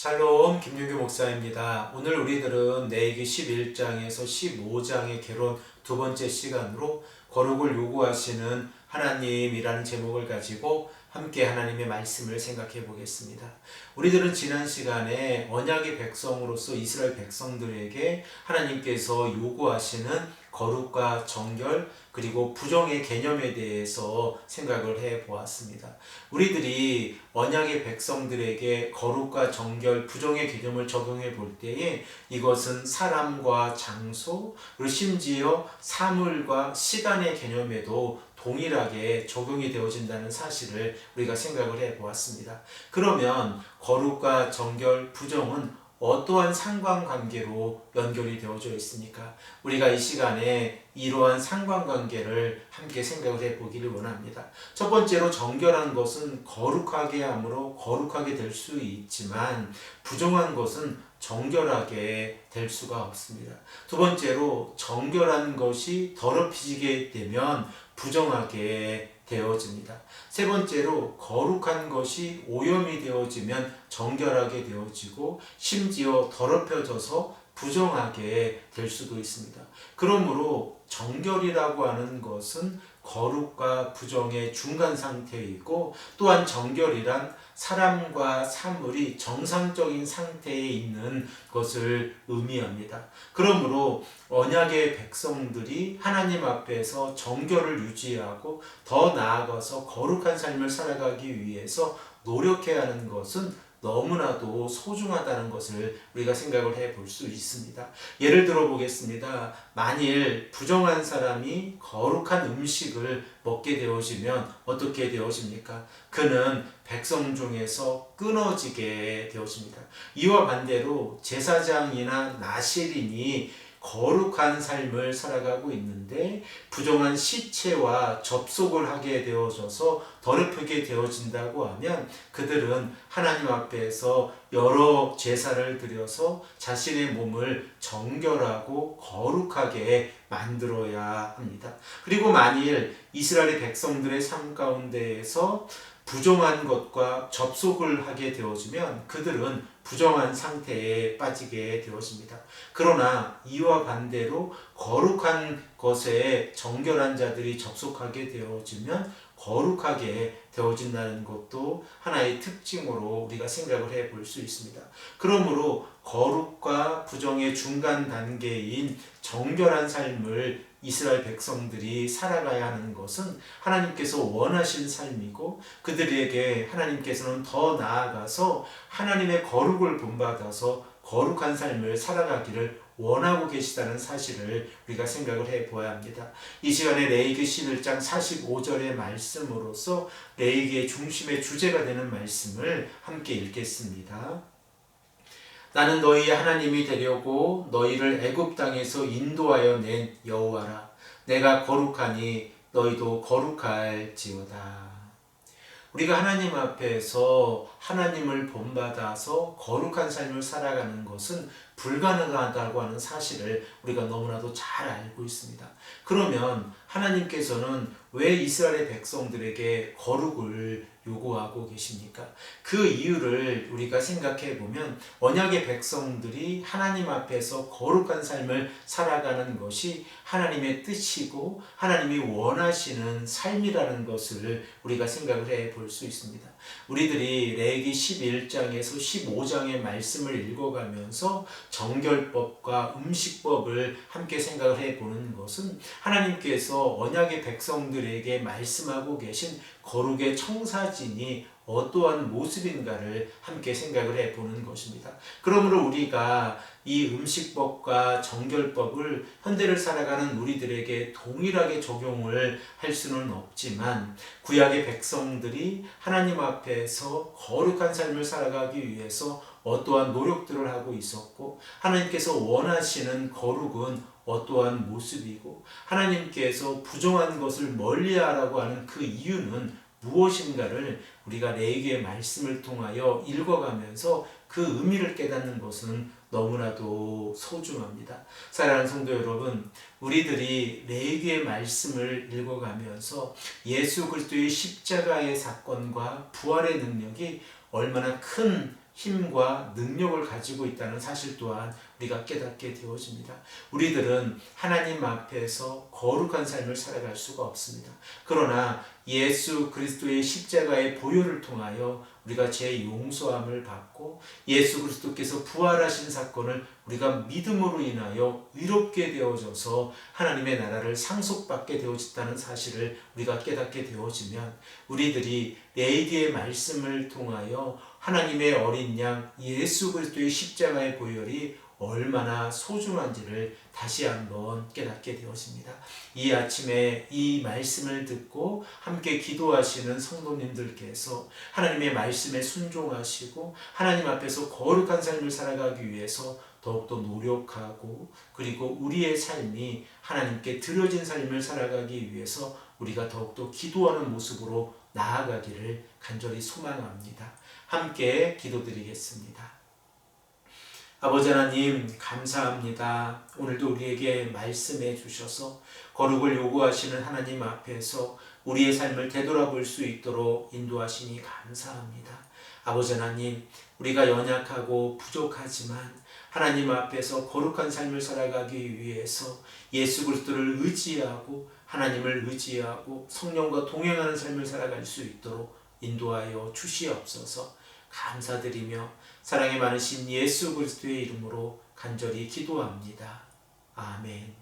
샬롬 김윤규 목사입니다. 오늘 우리들은 내기 11장에서 15장의 개론 두 번째 시간으로 거룩을 요구하시는 하나님이라는 제목을 가지고 함께 하나님의 말씀을 생각해 보겠습니다. 우리들은 지난 시간에 언약의 백성으로서 이스라엘 백성들에게 하나님께서 요구하시는 거룩과 정결 그리고 부정의 개념에 대해서 생각을 해 보았습니다. 우리들이 언약의 백성들에게 거룩과 정결, 부정의 개념을 적용해 볼 때에 이것은 사람과 장소, 그리고 심지어 사물과 시간의 개념에도 동일하게 적용이 되어진다는 사실을 우리가 생각을 해 보았습니다. 그러면 거룩과 정결, 부정은 어떠한 상관관계로 연결이 되어져 있습니까? 우리가 이 시간에 이러한 상관관계를 함께 생각을 해 보기를 원합니다. 첫 번째로 정결한 것은 거룩하게 함으로 거룩하게 될 수 있지만 부정한 것은 정결하게 될 수가 없습니다. 두 번째로 정결한 것이 더럽히게 되면 부정하게 되어집니다. 세 번째로 거룩한 것이 오염이 되어지면 정결하게 되어지고 심지어 더럽혀져서 부정하게 될 수도 있습니다. 그러므로 정결이라고 하는 것은 거룩과 부정의 중간 상태이고 또한 정결이란 사람과 사물이 정상적인 상태에 있는 것을 의미합니다. 그러므로 언약의 백성들이 하나님 앞에서 정결을 유지하고 더 나아가서 거룩한 삶을 살아가기 위해서 노력해야 하는 것은 너무나도 소중하다는 것을 우리가 생각을 해 볼 수 있습니다. 예를 들어 보겠습니다. 만일 부정한 사람이 거룩한 음식을 먹게 되어지면 어떻게 되어집니까? 그는 백성 중에서 끊어지게 되어집니다. 이와 반대로 제사장이나 나시린이 거룩한 삶을 살아가고 있는데 부정한 시체와 접속을 하게 되어져서 더럽히게 되어진다고 하면 그들은 하나님 앞에서 여러 제사를 드려서 자신의 몸을 정결하고 거룩하게 만들어야 합니다. 그리고 만일 이스라엘의 백성들의 삶 가운데에서 부정한 것과 접속을 하게 되어지면 그들은 부정한 상태에 빠지게 되어집니다. 그러나 이와 반대로 거룩한 것에 정결한 자들이 접속하게 되어지면 거룩하게 되어진다는 것도 하나의 특징으로 우리가 생각을 해 볼 수 있습니다. 그러므로 거룩과 부정의 중간 단계인 정결한 삶을 이스라엘 백성들이 살아가야 하는 것은 하나님께서 원하신 삶이고 그들에게 하나님께서는 더 나아가서 하나님의 거룩을 본받아서 거룩한 삶을 살아가기를 원하고 계시다는 사실을 우리가 생각을 해 보아야 합니다. 이 시간에 레이기 11장 45절의 말씀으로서 레이기의 중심의 주제가 되는 말씀을 함께 읽겠습니다. 나는 너희의 하나님이 되려고 너희를 애굽 땅에서 인도하여 낸 여호와라. 내가 거룩하니 너희도 거룩할지어다. 우리가 하나님 앞에서 하나님을 본받아서 거룩한 삶을 살아가는 것은 불가능하다고 하는 사실을 우리가 너무나도 잘 알고 있습니다. 그러면 하나님께서는 왜 이스라엘의 백성들에게 거룩을 요구하고 계십니까? 그 이유를 우리가 생각해 보면 언약의 백성들이 하나님 앞에서 거룩한 삶을 살아가는 것이 하나님의 뜻이고 하나님이 원하시는 삶이라는 것을 우리가 생각을 해 볼 수 있습니다. 우리들이 레기 11장에서 15장의 말씀을 읽어가면서 정결법과 음식법을 함께 생각을 해 보는 것은 하나님께서 언약의 백성들에게 말씀하고 계신 거룩의 청사진이 어떠한 모습인가를 함께 생각을 해 보는 것입니다. 그러므로 우리가 이 음식법과 정결법을 현대를 살아가는 우리들에게 동일하게 적용을 할 수는 없지만 구약의 백성들이 하나님 앞에서 거룩한 삶을 살아가기 위해서 어떠한 노력들을 하고 있었고 하나님께서 원하시는 거룩은 어떠한 모습이고 하나님께서 부정한 것을 멀리하라고 하는 그 이유는 무엇인가를 우리가 레이기의 말씀을 통하여 읽어가면서 그 의미를 깨닫는 것은 너무나도 소중합니다. 사랑하는 성도 여러분, 우리들이 레이기의 말씀을 읽어가면서 예수 그리스도의 십자가의 사건과 부활의 능력이 얼마나 큰 힘과 능력을 가지고 있다는 사실 또한 우리가 깨닫게 되어집니다. 우리들은 하나님 앞에서 거룩한 삶을 살아갈 수가 없습니다. 그러나 예수 그리스도의 십자가의 보혈을 통하여 우리가 죄 용서함을 받고 예수 그리스도께서 부활하신 사건을 우리가 믿음으로 인하여 의롭게 되어져서 하나님의 나라를 상속받게 되어졌다는 사실을 우리가 깨닫게 되어지면 우리들이 레이디의 말씀을 통하여 하나님의 어린 양 예수 그리스도의 십자가의 보혈이 얼마나 소중한지를 다시 한번 깨닫게 되었습니다. 이 아침에 이 말씀을 듣고 함께 기도하시는 성도님들께서 하나님의 말씀에 순종하시고 하나님 앞에서 거룩한 삶을 살아가기 위해서 더욱더 노력하고 그리고 우리의 삶이 하나님께 드려진 삶을 살아가기 위해서 우리가 더욱더 기도하는 모습으로 나아가기를 간절히 소망합니다. 함께 기도드리겠습니다. 아버지 하나님 감사합니다. 오늘도 우리에게 말씀해 주셔서 거룩을 요구하시는 하나님 앞에서 우리의 삶을 되돌아볼 수 있도록 인도하시니 감사합니다. 아버지 하나님, 우리가 연약하고 부족하지만 하나님 앞에서 거룩한 삶을 살아가기 위해서 예수 그리스도를 의지하고 하나님을 의지하고 성령과 동행하는 삶을 살아갈 수 있도록 인도하여 주시옵소서. 감사드리며 사랑이 많으신 예수 그리스도의 이름으로 간절히 기도합니다. 아멘.